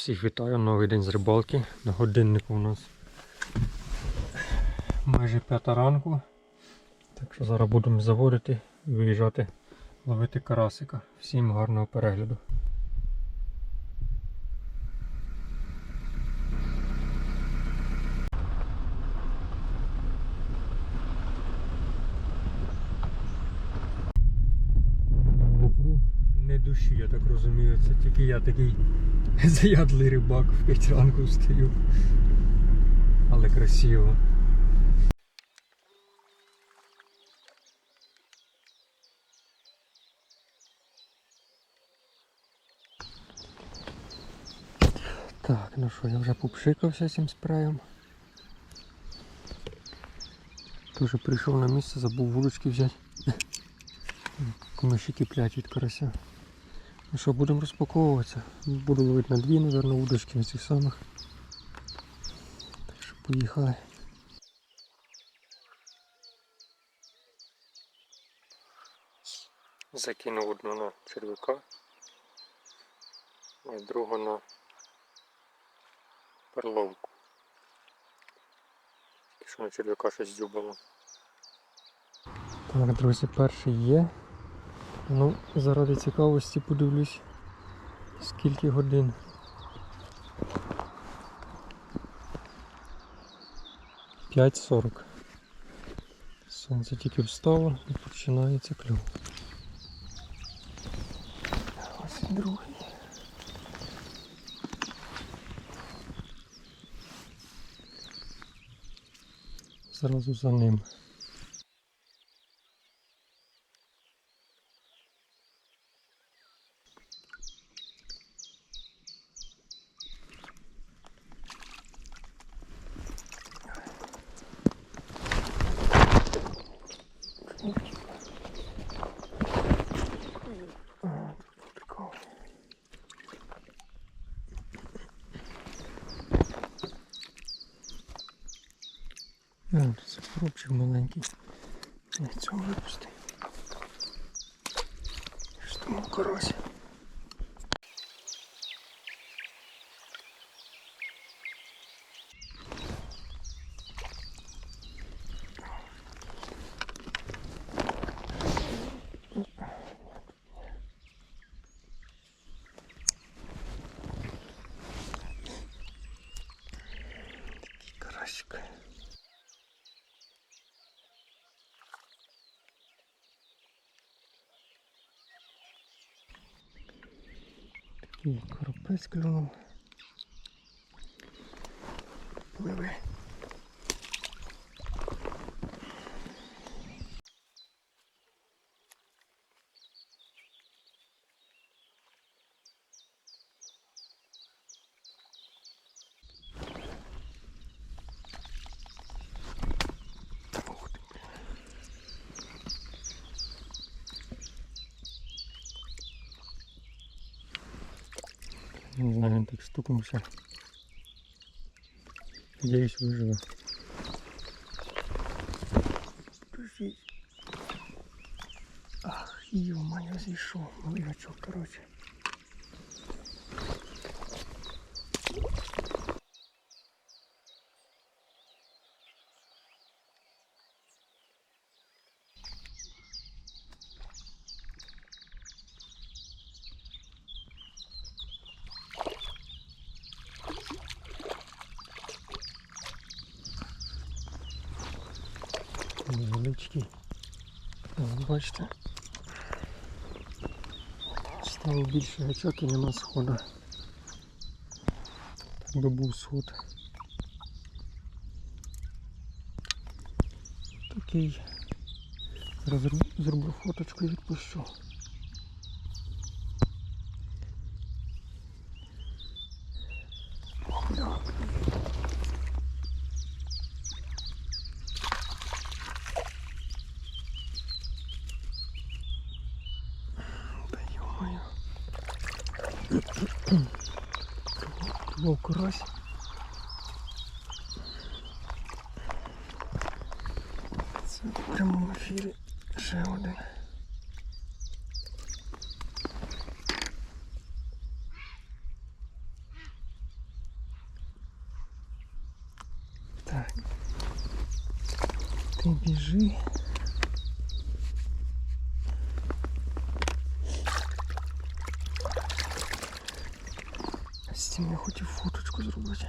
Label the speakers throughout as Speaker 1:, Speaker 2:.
Speaker 1: Всіх вітаю, новий день з рибалки. На годиннику у нас майже п'ята ранку. Так що зараз будемо заводити і виїжджати ловити карасика. Всім гарного перегляду. Не душі, я так розумію. Це тільки я такий заядлий рибак в 5 ранку встаю. Але красиво. Так, ну що, я вже попшикався цим спреєм. Тоже прийшов на місце, забув вудочки взяти. Комиші киплять від карася. Ну що, будемо розпаковуватися. Буду ловити на дві, мабуть, удочки на цих самих. Так що поїхали. Закинув одну на червяка, а другу на перловку. Що на червяка щось дзюбало. Так, друзі, перший є. Ну, заради цікавості подивлюсь, скільки годин. П'ять сорок. Сонце тільки встало і починається клюв. Ось і другий. Зразу за ним. А, тут прикол. Це пробчик маленький. Я цього випусти. Що там карась? Такий карасик. Такий клюнув. Пливе. Не знаю, він так стукнувся. Надіюсь, виживе. Подождіть. Ах, ё-моё, зійшов. Малий гачок, короче. Невеличкий. Ось бачите. Стало більше гачок нема сходу. Так би був сход. Такий. Зараз зроблю фоточку і відпущу. Да. Да ё-моё. Вовк карась. Це в ефірі ще один. Ти біжи. З цим я хотів фоточку зробити.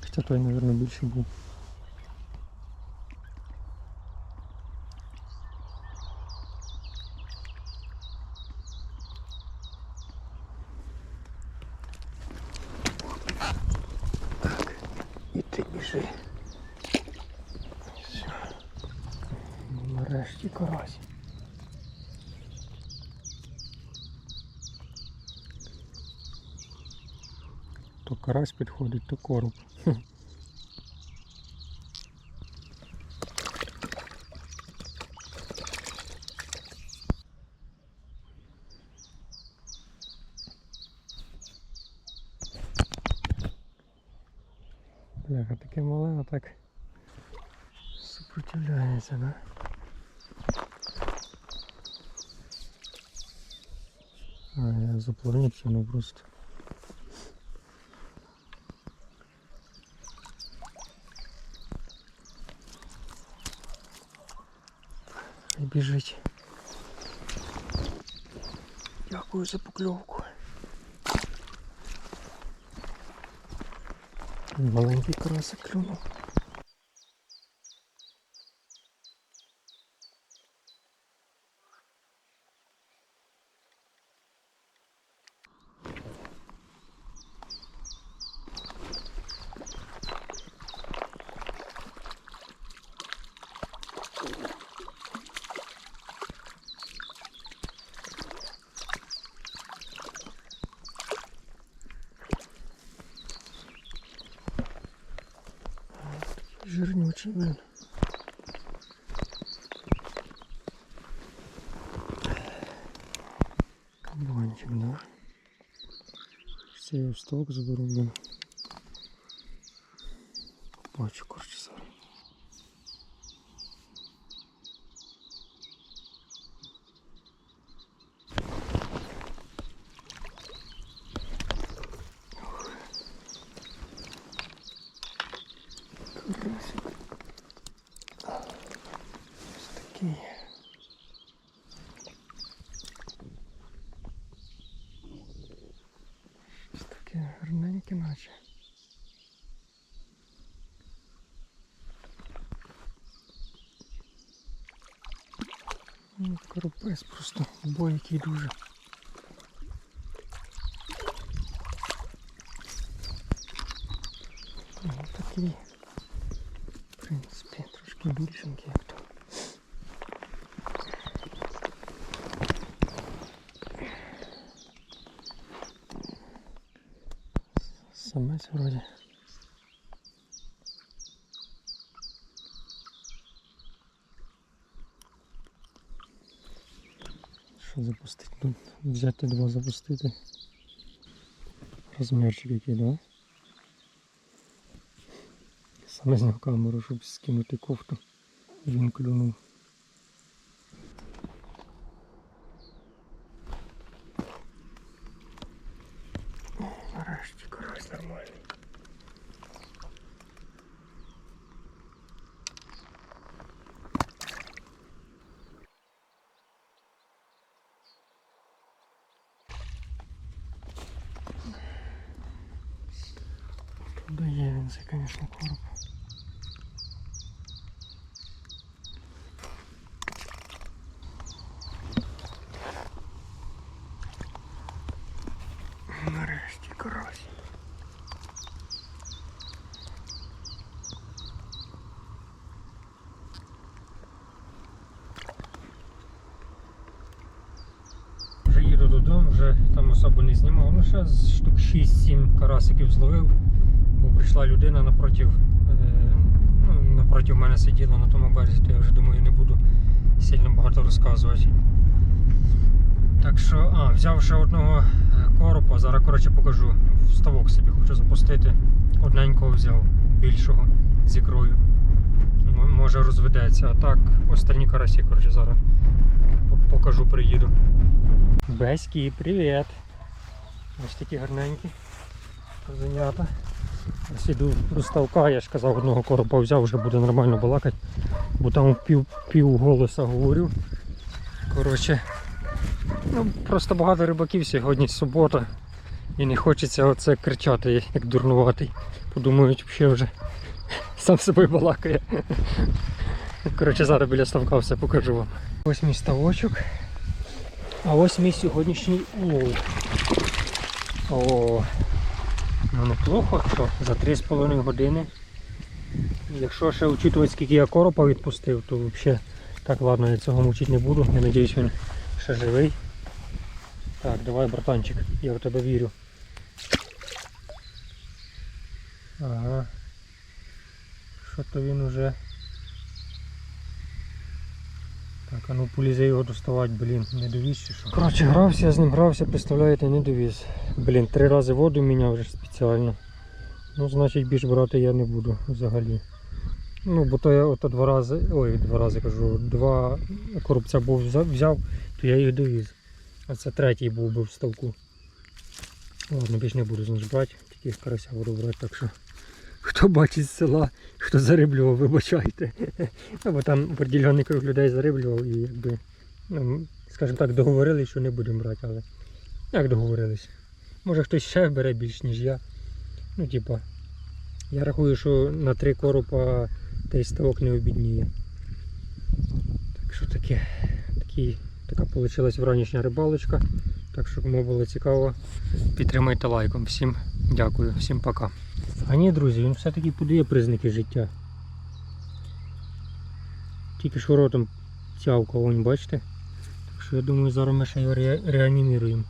Speaker 1: Хоча той, мабуть, більше був. Нарешті карась. То карась підходить, то короб. Бляха, таке мале, а так сопротивляється, да? А, я заплавник ну просто. І біжить. Дякую за покльовку. Маленький карасик клюнув. Жирнючий, блин. Кабанчик, да? В столк заберу, блин. Бачу, короче, зараз. Ну, Коропець просто бойкий дуже. Ну, такий. В принципі, трошки більшенький як то. Самець вроді. Запустити? Ну, взяти два запустити. Розмірчик який, да? Саме зняв камеру, щоб скинути кофту. Він клюнув. Нарешті карась нормальний. Дає він це, звісно, короб. Нарешті карась. Вже їду додому, вже там особо не знімав. Ну ще штук 6-7 карасиків зловив, прийшла людина напротив, е, ну, напротив мене сиділа на тому березі, то я вже думаю не буду сильно багато розказувати. Так що, а, взяв ще одного е, коропа, зараз коротше покажу. В ставок собі хочу запустити. Одненького взяв, більшого з ікрою. Може розведеться. А так, останні карасі, коротше, зараз покажу, приїду. Беськи, привіт! Ось такі гарненькі. Козенята. Ось іду до ставка, я ж казав, одного коропа взяв, вже буде нормально балакати, бо там пів, пів голоса говорю. Коротше, ну, просто багато рибаків сьогодні субота. І не хочеться оце кричати, як дурнуватий. Подумають, взагалі вже сам собою балакає. Коротше, зараз біля ставка все покажу вам. Ось мій ставочок. А ось мій сьогоднішній улов. О, ну неплохо, за 3,5 години. Якщо ще учитувати, скільки я коропа відпустив, то взагалі так ладно, я цього мучити не буду. Я сподіваюся, він ще живий. Так, давай, братанчик, я в тебе вірю. Ага. Що то він уже. Так, а ну полізе його доставати, блін, не довіз чи що. Коротше, грався, я з ним грався, представляєте, не довіз. Блін, три рази воду міняв вже спеціально. Ну, значить більш брати я не буду взагалі. Ну, бо то я ото два рази, ой, два рази кажу, два коробця був взяв, то я їх довіз. А це третій був би в ставку. Ладно, більш не буду значить брати, тільки карася буду брати, так що. Хто бачить з села, хто зариблював, вибачайте. Ну, бо там определений круг людей зариблював і якби, ну, скажімо так, договорились, що не будемо брати, але як договорились? Може хтось ще бере більш, ніж я. Ну, типа, я рахую, що на три коропа той ставок не обідніє. Так що таке, такі, така вийшла вранішня рибалочка. Так що кому було цікаво, підтримайте лайком. Всім дякую, всім пока. А ні, друзі, він все-таки подає признаки життя. Тільки ж воротом цявкав, вон, бачите? Так що я думаю, зараз ми ще його ре- реаніміруємо.